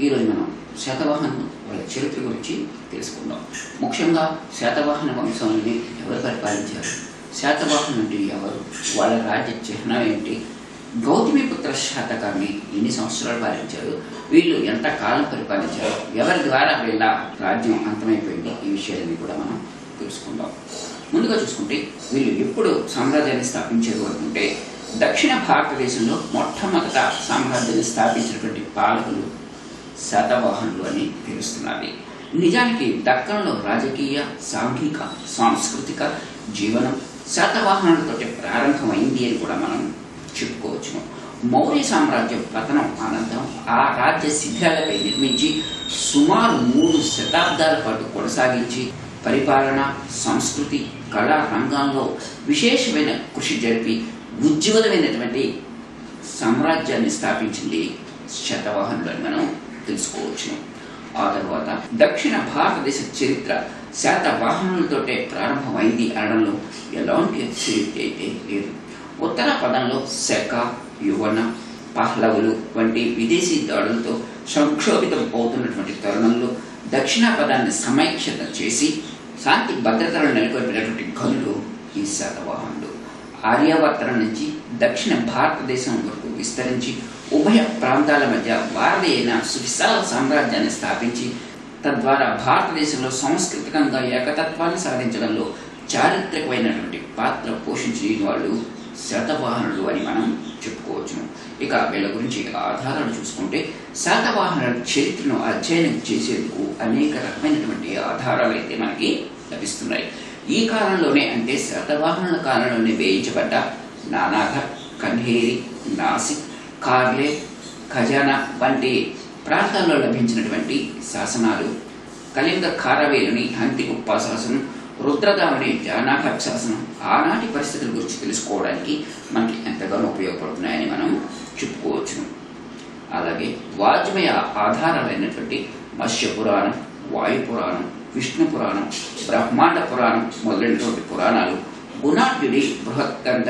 ఈరోజు మనం శాతవాహన వాళ్ళ చరిత్ర గురించి తెలుసుకుందాం. ముఖ్యంగా శాతవాహన వంశంని ఎవరు పరిపాలించారు శాతవాహన అంటే ఎవరు? వాళ్ళ రాజ్య చిహ్నం ఏంటి? గౌతమిపుత్ర శాతకాన్ని ఎన్ని సంవత్సరాలు పాలించారు? వీళ్ళు ఎంత కాలం పరిపాలించారు? ఎవరి ద్వారా వీళ్ళ రాజ్యం అంతమైపోయింది? ఈ విషయాలన్నీ కూడా మనం తెలుసుకుందాం. ముందుగా చూసుకుంటే వీళ్ళు ఎప్పుడు సామ్రాజ్యాన్ని స్థాపించారు అనుకుంటే దక్షిణ భారతదేశంలో మొట్టమొదట సామ్రాజ్యాన్ని స్థాపించినటువంటి పాలకులు శాతవాహనులు అని తెలుస్తున్నది. నిజానికి దక్కన్లో రాజకీయ సాంఘిక సాంస్కృతిక జీవనం శాతవాహనులతోటి ప్రారంభమైంది అని కూడా మనం చెప్పుకోవచ్చును. మౌర్య సామ్రాజ్యం పతనం అనంతరం ఆ రాజ్య శిథిరాలపై నిర్మించి సుమారు మూడు శతాబ్దాల పాటు కొనసాగించి పరిపాలన సంస్కృతి కళా రంగంలో విశేషమైన కృషి జరిపి ఉజ్వలమైనటువంటి సామ్రాజ్యాన్ని స్థాపించింది శతవాహనులు అని మనం తెలుసుకోవచ్చును ఆ తర్వాత దక్షిణ భారతదేశ చరిత్ర శాతవాహనులతోటే ప్రారంభమైంది అనడంలో ఎలాంటి అతిశయోక్తి అయితే లేదు. ఉత్తర పదంలో శక యువన పహ్లవులు వంటి విదేశీ దాడులతో సంక్షోభితం అవుతున్నటువంటి తరుణంలో దక్షిణ పదాన్ని సమైక్షత చేసి శాంతి భద్రతలను నెలకొల్పినటువంటి గనులు ఈ శాతవాహనులు. ఆర్యావర్తనం నుంచి దక్షిణ భారతదేశం వరకు విస్తరించి ఉభయ ప్రాంతాల మధ్య భారతీయ సువిశాల సామ్రాజ్యాన్ని స్థాపించి తద్వారా భారతదేశంలో సాంస్కృతికంగా ఏకతత్వాన్ని సాధించడంలో చారిత్రకమైనటువంటి పాత్ర పోషించిన వాళ్ళు శాతవాహనులు అని మనం చెప్పుకోవచ్చును ఇక వీళ్ళ గురించి ఆధారాలు చూసుకుంటే శాతవాహనుల చరిత్రను అధ్యయనం చేసేందుకు అనేక రకమైనటువంటి ఆధారాలు అయితే మనకి లభిస్తున్నాయి. ఈ కాలంలోనే అంటే శాతవాహనుల కాలంలోనే వేయించబడ్డ నానాఘర్ కన్హేరి నాసిక్ కార్లే ఖజానా వంటి ప్రాంతాల్లో లభించినటువంటి శాసనాలు కళింగ కారవేలుని హంతిగుప్ప శాసనం రుద్రదామని జానాఘట్ శాసనం ఆనాటి పరిస్థితుల గురించి తెలుసుకోవడానికి మనకి ఎంతగానో ఉపయోగపడుతున్నాయని మనం చెప్పుకోవచ్చును. అలాగే వాజ్మయ ఆధారాలైనటువంటి మత్స్య పురాణం వాయు పురాణం విష్ణు పురాణం బ్రహ్మాండ పురాణం మొదలైనటువంటి పురాణాలు గుణాఢ్యుడి బృహత్కండ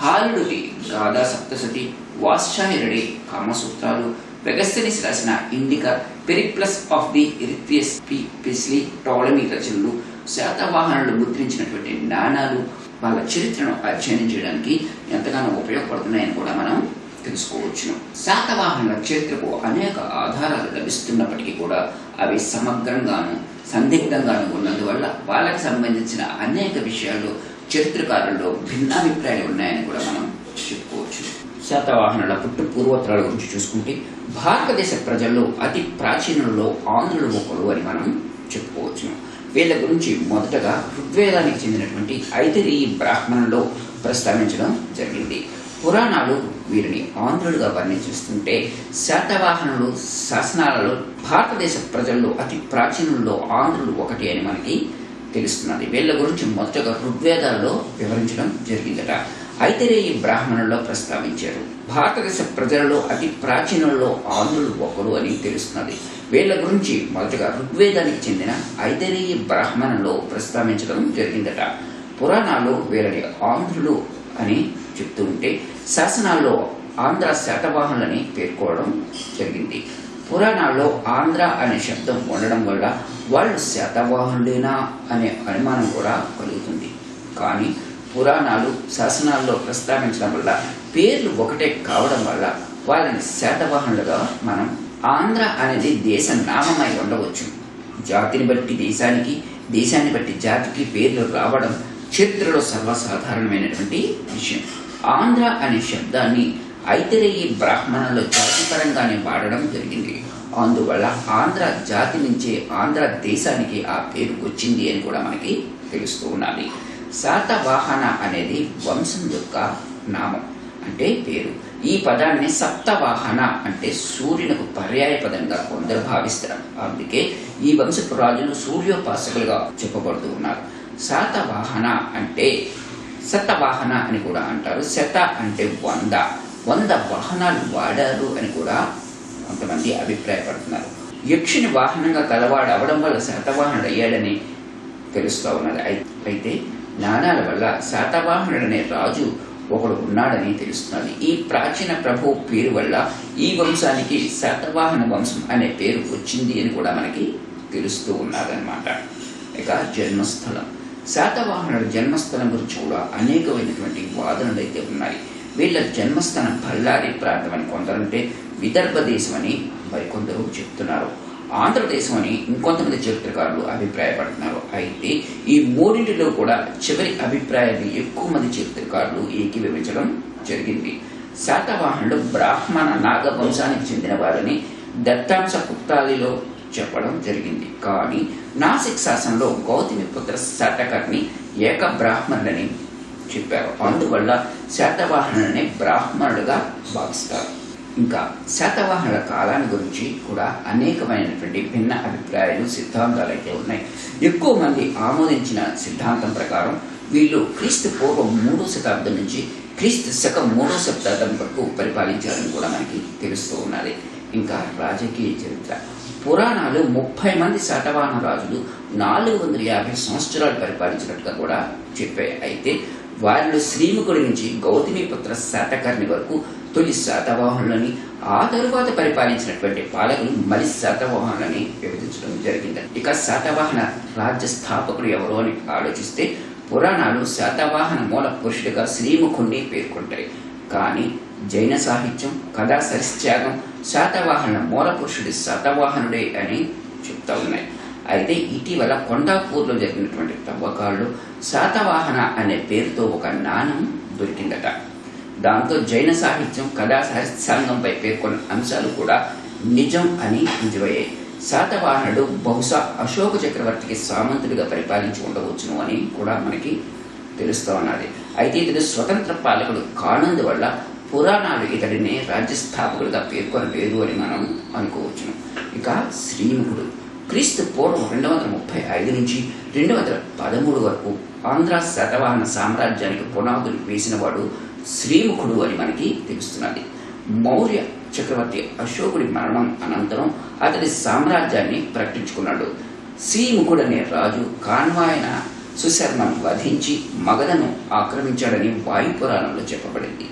హాలుడి గాథా సప్తసతి వాత్సాయనుడి కామసూత్రాలు వెగస్తనిస్ రాసిన Indica Periplus of the Erythraean P పిస్లీ టోలమీ రచనలు శాతవాహనులు ముద్రించినటువంటి నాణాలు వాళ్ళ చరిత్రను అధ్యయనం చేయడానికి ఎంతగానో ఉపయోగపడుతున్నాయని కూడా మనం తెలుసుకోవచ్చును. శాతవాహనుల చరిత్రకు అనేక ఆధారాలు లభిస్తున్నప్పటికీ కూడా అవి సమగ్రంగాను సందిగ్ధంగాను ఉన్నందువల్ల వాళ్ళకి సంబంధించిన అనేక విషయాలు చరిత్రకారుల్లో భిన్నాభిప్రాయాలు ఉన్నాయని కూడా మనం చెప్తాం శాతవాహనుల పుట్టు పూర్వోత్తరాల గురించి చూసుకుంటే భారతదేశ ప్రజల్లో అతి ప్రాచీనంలో ఆంధ్రులు ఒకరు అని మనం చెప్పుకోవచ్చును వీళ్ళ గురించి మొదటగా ఋగ్వేదానికి చెందినటువంటి ఐతిరేయి బ్రాహ్మణుల్లో ప్రస్తావించడం జరిగింది. పురాణాలు వీరిని ఆంధ్రులుగా వర్ణించిస్తుంటే శాతవాహనులు శాసనాలలో భారతదేశ ప్రజల్లో అతి ప్రాచీనంలో ఆంధ్రులు ఒకటి అని మనకి తెలుస్తున్నది. వీళ్ళ గురించి మొదటగా ఋగ్వేదాల్లో వివరించడం జరిగిందట. ఐతిరేయి బ్రాహ్మణుల్లో ప్రస్తావించారు. భారతదేశ ప్రజలలో అతి ప్రాచీనంలో ఆంధ్రులు ఒకరు అని తెలుస్తున్నది. వీళ్ళ గురించి మొదటగా ఋగ్వేదానికి చెందిన ఐతిరేయి బ్రాహ్మణుల్లో ప్రస్తావించడం జరిగిందట. పురాణాలు వీళ్ళని ఆంధ్రులు అని చెప్తూ ఉంటే శాసనాల్లో ఆంధ్ర శాతవాహనులని పేర్కోవడం జరిగింది. పురాణాల్లో ఆంధ్ర అనే శబ్దం ఉండడం వల్ల వాళ్ళు శాతవాహనులేనా అనే అనుమానం కూడా కలుగుతుంది. కానీ పురాణాలు శాసనాల్లో ప్రస్తావించడం వల్ల పేర్లు ఒకటే కావడం వల్ల వాళ్ళని శాతవాహనులుగా మనం ఆంధ్ర అనేది దేశ నామమై ఉండవచ్చు. జాతిని బట్టి దేశానికి దేశాన్ని బట్టి జాతికి పేర్లు రావడం చరిత్రలో సర్వసాధారణమైనటువంటి విషయం. ఆంధ్ర అనే శబ్దాన్ని ఐతిరేయి బ్రాహ్మణులు జాతిపరంగానే వాడడం జరిగింది. అందువల్ల ఆంధ్ర జాతి నుంచే ఆంధ్ర దేశానికి ఆ పేరు వచ్చింది అని కూడా మనకి తెలుస్తూ ఉన్నది. శాతవాహన అనేది వంశం యొక్క నామం అంటే పేరు. ఈ పదాన్ని సప్తవాహన అంటే సూర్యునకు పర్యాయ పదంగా కొందరు భావిస్తారు. అందుకే ఈ వంశపు రాజులు సూర్యోపాసకులుగా చెప్పబడుతూ ఉన్నారు. శాతవాహన అంటే శతవాహన అని కూడా అంటారు. శత అంటే వంద. వంద వాహనాలు వాడారు అని కూడా కొంతమంది అభిప్రాయపడుతున్నారు. యక్షుని వాహనంగా కలవాడు అవడం వల్ల శాతవాహనుడు అయ్యాడని తెలుస్తూ ఉన్నది. అయితే నాణాల వల్ల శాతవాహనుడనే రాజు ఒకడు ఉన్నాడని తెలుస్తున్నది. ఈ ప్రాచీన ప్రభు పేరు వల్ల ఈ వంశానికి శాతవాహన వంశం అనే పేరు వచ్చింది అని కూడా మనకి తెలుస్తూ ఉన్నదన్నమాట. ఇక జన్మస్థలం. శాతవాహనుడు జన్మస్థలం గురించి కూడా అనేకమైనటువంటి వాదనలు అయితే ఉన్నాయి. వీళ్ళ జన్మస్థానం బళ్ళారి ప్రాంతం అని కొందరంటే విదర్భ దేశం అని మరికొందరు చెప్తున్నారు. ఆంధ్రదేశం అని ఇంకొంతమంది చరిత్రకారులు అభిప్రాయపడుతున్నారు. అయితే ఈ మూడింటిలో కూడా చివరి అభిప్రాయాన్ని ఎక్కువ మంది చరిత్రకారులు ఏకీభవించడం జరిగింది. శాతవాహనులు బ్రాహ్మణ నాగ వంశానికి చెందిన వారిని దత్తాంశ కుప్తాదిలో చెప్పడం జరిగింది. కానీ నాసిక్ శాసనంలో గౌతమి పుత్ర శాతకర్ణి ఏక బ్రాహ్మణులని చెప్పారు. అందువల్ల శాతవాహనులని బ్రాహ్మణుడుగా భావిస్తారు. ఇంకా శాతవాహనుల కాలాన్ని గురించి కూడా అనేకమైనటువంటి భిన్న అభిప్రాయాలు సిద్ధాంతాలు అయితే ఉన్నాయి. ఎక్కువ మంది ఆమోదించిన సిద్ధాంతం ప్రకారం వీళ్ళు క్రీస్తు పూర్వం మూడో శతాబ్దం నుంచి క్రీస్తు శకం మూడో శతాబ్దం వరకు పరిపాలించారని కూడా మనకి తెలుస్తూ ఉన్నది. ఇంకా రాజకీయ చరిత్ర. పురాణాలు ముప్పై మంది శాతవాహన రాజులు నాలుగు వందల యాభై సంవత్సరాలు పరిపాలించినట్టుగా కూడా చెప్పాయి. అయితే వారిలో శ్రీముఖుడి నుంచి గౌతమిపుత్ర శాతకర్ణి వరకు తొలి శాతవాహనులని ఆ తరువాత పరిపాలించినటువంటి పాలకులు మరి శాతవాహనులని విభజించడం జరిగింది. ఇక శాతవాహన రాజ్య స్థాపకుడు ఎవరు అని ఆలోచిస్తే పురాణాలు శాతవాహన మూల పురుషుడిగా శ్రీముఖుణ్ణి పేర్కొంటాయి. కానీ జైన సాహిత్యం కథా సరిత్యాగం శాతవాహన మూల పురుషుడి శాతవాహనుడే అని చెప్తా ఉన్నాయి. అయితే ఇటీవల కొండాపూర్లో జరిగినటువంటి తవ్వకాల్లో శాతవాహన అనే పేరుతో ఒక నాణం దొరికిందట. దాంతో జైన సాహిత్యం కథా సాహిత్యాంగంపై పేర్కొన్న అంశాలు కూడా నిజం అని రుజువయ్యాయి శాతవాహనుడు బహుశా అశోక చక్రవర్తికి సామంతుడిగా పరిపాలించి ఉండవచ్చును అని కూడా మనకి తెలుస్తూ ఉన్నది. అయితే ఇతడు స్వతంత్ర పాలకుడు కానందువల్ల పురాణాలు ఇతడిని రాజ్యస్థాపకుడిగా పేర్కొనలేదు అని మనం అనుకోవచ్చును. ఇక శ్రీముఖుడు. క్రీస్తు పూర్వం రెండు వందల ముప్పై ఐదు నుంచి రెండు వందల పదమూడు వరకు ఆంధ్ర శాతవాహన సామ్రాజ్యానికి పునాదులు వేసినవాడు శ్రీముఖుడు అని మనకి తెలుస్తున్నది. మౌర్య చక్రవర్తి అశోకుడి మరణం అనంతరం అతడి సామ్రాజ్యాన్ని ప్రకటించుకున్నాడు. శ్రీముఖుడు అనే రాజు కాన్వాయన సుశర్మను వధించి మగధను ఆక్రమించాడని వాయుపురాణంలో చెప్పబడింది.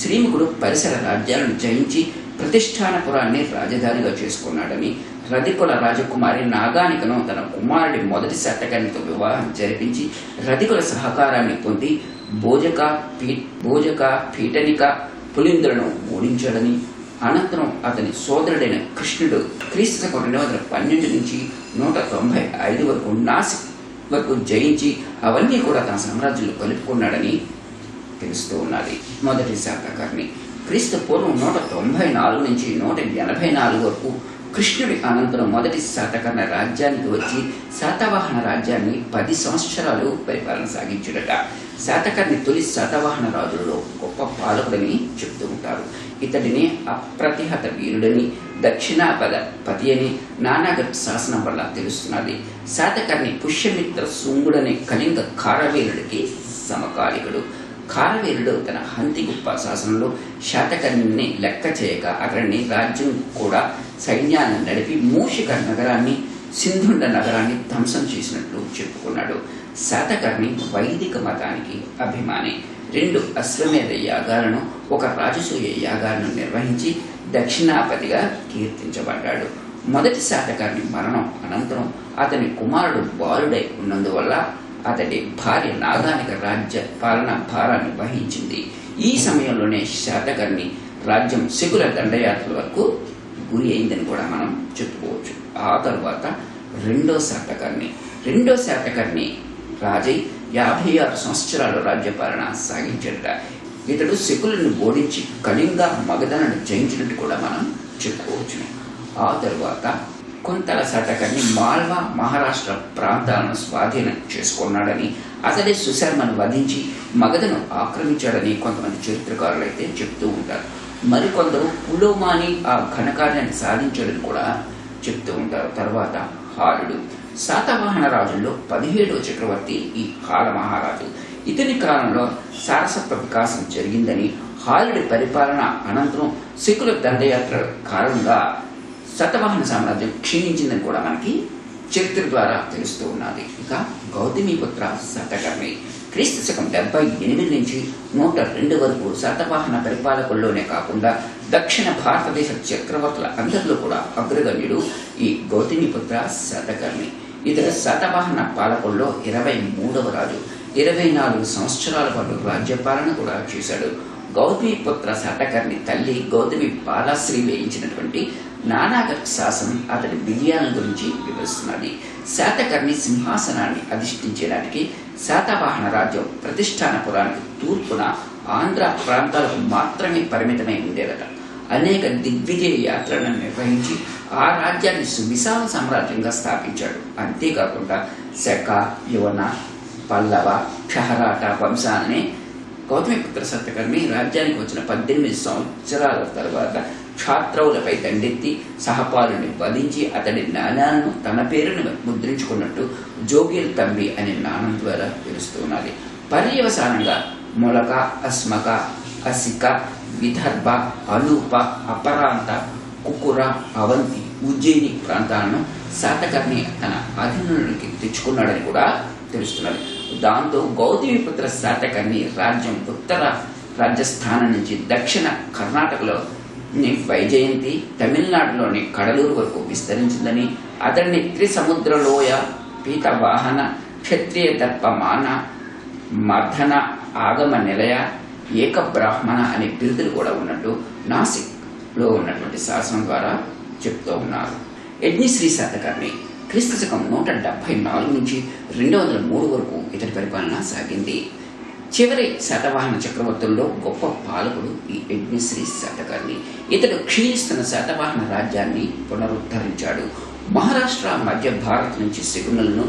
శ్రీముఖుడు పరిసర రాజ్యాలను జయించి ప్రతిష్టానపురాన్ని రాజధానిగా చేసుకున్నాడని రధికుల రాజకుమారి నాగానికను తన కుమారుడి మొదటి శతకానితో వివాహం జరిపించి రధికుల సహకారాన్ని పొంది భోజక పీ భోజక పీఠనిక పులిందులను ఓడించాడని అనంతరం అతని సోదరుడైన కృష్ణుడు క్రీస్తు శకం రెండు వందల పన్నెండు నుంచి నూట తొంభై ఐదు వరకు నాసిక్ వరకు జయించి అవన్నీ కూడా తన సామ్రాజ్యంలో కలుపుకున్నాడని తెలుస్తూ ఉన్నది. మొదటి శాతకర్ణి క్రీస్తు పూర్వం నూట తొంభై నాలుగు నుంచి నూట ఎనభై నాలుగు వరకు కృష్ణుడి అనంతరం మొదటి శాతకర్ణ రాజ్యానికి వచ్చి శాతవాహన రాజ్యాన్ని పది సంవత్సరాలు పరిపాలన సాగించుడట. శాతకర్ణి తొలి శాతవాహన రాజులలో గొప్ప పాలకుడని చెప్తూ ఉంటారు. ఇతడిని అప్రతిహత వీరుడని దక్షిణాపద పతి అని నానాగర్ శాసనం వల్ల తెలుస్తున్నది. శాతకర్ణి పుష్యమిత్ర శృంగుడనే కళింగ కారవీరుడికి సమకాలికుడు. కారవీరుడు తన హంతిగుప్ప శాసనంలో శాతకర్ణిని లెక్క చేయక అతడిని రాజ్యం కూడా సైన్యాన్ని నడిపి మూషిక నగరాన్ని సింధుండ నగరాన్ని ధ్వంసం చేసినట్లు చెప్పుకున్నాడు. శాతకర్ణి వైదిక మతానికి అభిమాని. రెండు అశ్వమేధ యాగాలను ఒక రాజసూయ యాగాలను నిర్వహించి దక్షిణాపతిగా కీర్తించబడ్డాడు. మొదటి శాతకర్ణి మరణం అనంతరం అతని కుమారుడు బాలుడై ఉన్నందువల్ల అతడి భార్య నాగానిక రాజ్య పాలన భారాన్ని వహించింది ఈ సమయంలోనే శాతకర్ణి రాజ్యం శిఖుల దండయాత్రల వరకు గురి అయిందని కూడా మనం చెప్పుకోవచ్చు. ఆ తరువాత రెండో శాతకర్ణి. రెండో శాతకర్ణి రాజై యాభై ఆరు సంవత్సరాలు రాజ్యపాలన సాగించట. ఇతడు శకులను ఓడించి కళింగ మగధనను జయించినట్టు కూడా మనం చెప్పుకోవచ్చు. ఆ తరువాత కొంతల శాతకర్ణి మాల్వా మహారాష్ట్ర ప్రాంతాలను స్వాధీనం చేసుకున్నాడని అతడే సుశర్మను వధించి మగధను ఆక్రమించాడని కొంతమంది చరిత్రకారులు అయితే చెప్తూ ఉంటారు. మరికొందరు పులోమాని ఆ ఘనకార్యాన్ని సాధించడని కూడా చెప్తూ ఉంటారు. తర్వాత హారుడు. శాతవాహన రాజుల్లో పదిహేడవ చక్రవర్తి ఈ హాల మహారాజు ఇతని కాలంలో సారసత్వ వికాసం జరిగిందని హాలుడి పరిపాలన అనంతరం శిఖుల దండయాత్ర కారణంగా శతవాహన సామ్రాజ్యం క్షీణించిందని కూడా మనకి చరిత్ర ద్వారా తెలుస్తూ ఉన్నది. ఇక గౌతమిపుత్ర శతకర్ణి. క్రీస్తు శకం డెబ్బై ఎనిమిది నుంచి నూట రెండు వరకు శాతవాహన పరిపాలకుల్లోనే కాకుండా దక్షిణ భారతదేశ చక్రవర్తుల అందరిలో కూడా అగ్రగణ్యుడు ఈ గౌతమిపుత్ర శాతకర్ణి. ఇతర శాతవాహన పాలకుల్లో ఇరవై మూడవ రాజు ఇరవై నాలుగు సంవత్సరాల పాటు రాజ్యపాలన కూడా చేశాడు. గౌతమిపుత్ర శాతకర్ణి తల్లి గౌతమి బాలాశ్రీ వేయించినటువంటి నానాగర్ శాసనం అతడి విజయాల గురించి వివరిస్తున్నది. శాతకర్ణి సింహాసనాన్ని అధిష్ఠించడానికి శాతవాహన రాజ్యం ప్రతిష్టానపురానికి తూర్పున ఆంధ్ర ప్రాంతాలకు మాత్రమే పరిమితమై ఉండేదట. అనేక దిగ్విజయ యాత్రలను నిర్వహించి ఆ రాజ్యాన్ని సువిశాల సామ్రాజ్యంగా స్థాపించాడు. అంతేకాకుండా శక యువన పల్లవ క్షహరాట వంశాలని గౌతమిపుత్ర సత్యకర్మి రాజ్యానికి వచ్చిన పద్దెనిమిది సంవత్సరాల తర్వాత క్షాత్రవులపై దండెత్తి సహపాలుని వధించి అతడి నాణాలను తన పేరును ముద్రించుకున్నట్టు జోగిల్ తంబి అనే నాణం ద్వారా తెలుస్తున్నది పర్యవసానంగా మొలక అస్మక అసిక విదర్భ అనూప అపరాంత కుకుర అవంతి ఉజ్జయిని ప్రాంతాలను శాతకర్ణి తన అధీనంలోకి తెచ్చుకున్నాడని కూడా తెలుస్తున్నది. దాంతో గౌతమిపుత్ర శాతకర్ణి రాజ్యం ఉత్తర రాజస్థానం నుంచి దక్షిణ కర్ణాటకలో వైజయంతి తమిళనాడులోని కడలూరు వరకు విస్తరించిందని అతడిని త్రిసముద్రలోయ పీతవాహన క్షత్రియ దర్పమాన మర్ధన ఆగమ నిలయ ఏక బ్రాహ్మణ అనే బిరుదులు కూడా ఉన్నట్టు నాసిక్లో ఉన్నటువంటి శాసనం ద్వారా చెప్తూ ఉన్నారు. యజ్ఞశ్రీ శతకర్ణి క్రీస్తు శకం నూట డెబ్బై నాలుగు నుంచి రెండు వందల మూడు వరకు ఇతని పరిపాలన సాగింది. చివరి శాతవాహన చక్రవర్తుల్లో గొప్ప పాలకుడు ఈ యజ్ఞశ్రీ శాతకర్ణి ఇతడు క్షీణిస్తున్న శాతవాహన రాజ్యాన్ని పునరుద్ధరించాడు. మహారాష్ట్ర మధ్య భారత్ నుంచి శకునులను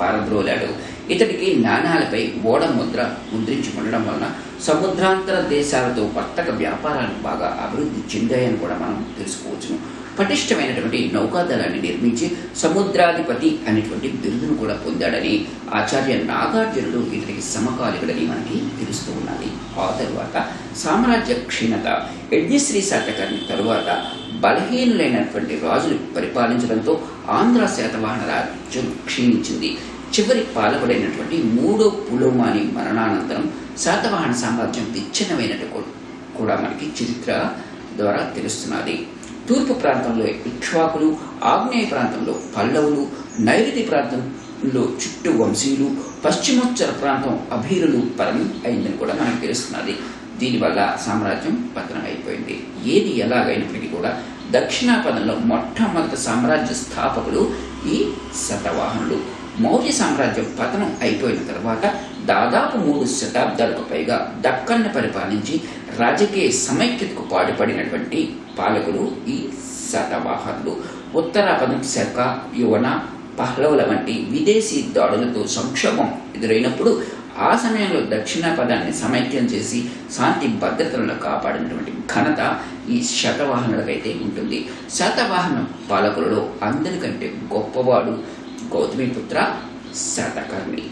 పారద్రోలాడు. ఇతడికి నాణాలపై ఓడ ముద్ర ముద్రించి ఉండడం వలన సముద్రాంతర దేశాలతో వర్తక వ్యాపారాలు బాగా అభివృద్ధి చెందాయని కూడా మనం తెలుసుకోవచ్చును. పటిష్టమైనటువంటి నౌకాదళాన్ని నిర్మించి సముద్రాధిపతి అనేటువంటి బిరుదును కూడా పొందాడని ఆచార్య నాగార్జునుడు ఇతనికి సమకాలికుడని మనకి తెలుస్తూ ఉన్నది. ఆ తరువాత సామ్రాజ్య క్షీణత యజ్ఞశ్రీ శాతకర్ణి తరువాత బలహీనులైనటువంటి రాజులు పరిపాలించడంతో ఆంధ్ర శాతవాహన రాజ్యం క్షీణించింది. చివరి పాలకుడైనటువంటి మూడో పులోమాని మరణానంతరం శాతవాహన సామ్రాజ్యం విచ్ఛిన్నమైనట్టు కూడా మనకి చరిత్ర ద్వారా తెలుస్తున్నది. తూర్పు ప్రాంతంలో ఇక్ష్వాకులు ఆగ్నేయ ప్రాంతంలో పల్లవులు నైరుతి ప్రాంతంలో చుట్టూ వంశీయులు పశ్చిమోత్తర ప్రాంతం అభీరులు పరం అయిందని కూడా మనకు తెలుస్తున్నది. దీనివల్ల సామ్రాజ్యం పతనం అయిపోయింది ఏది ఎలాగైనప్పటికీ కూడా దక్షిణాపదంలో మొట్టమొదటి సామ్రాజ్య స్థాపకులు ఈ శతవాహనులు. మౌర్య సామ్రాజ్యం పతనం అయిపోయిన తర్వాత దాదాపు మూడు శతాబ్దాలకు పైగా దక్కన్ను పరిపాలించి రాజకీయ సమైక్యతకు పాటుపడినటువంటి పాలకులు ఈ శతవాహనులు. ఉత్తరాపదం శక యువన పహ్లవుల వంటి విదేశీ దాడులతో సంక్షోభం ఎదురైనప్పుడు ఆ సమయంలో దక్షిణాపదాన్ని సమైక్యం చేసి శాంతి భద్రతలను కాపాడినటువంటి ఘనత ఈ శతవాహనులకైతే ఉంటుంది. శతవాహన పాలకులలో అందరికంటే గొప్పవాడు గౌతమిపుత్ర శతకర్ణి.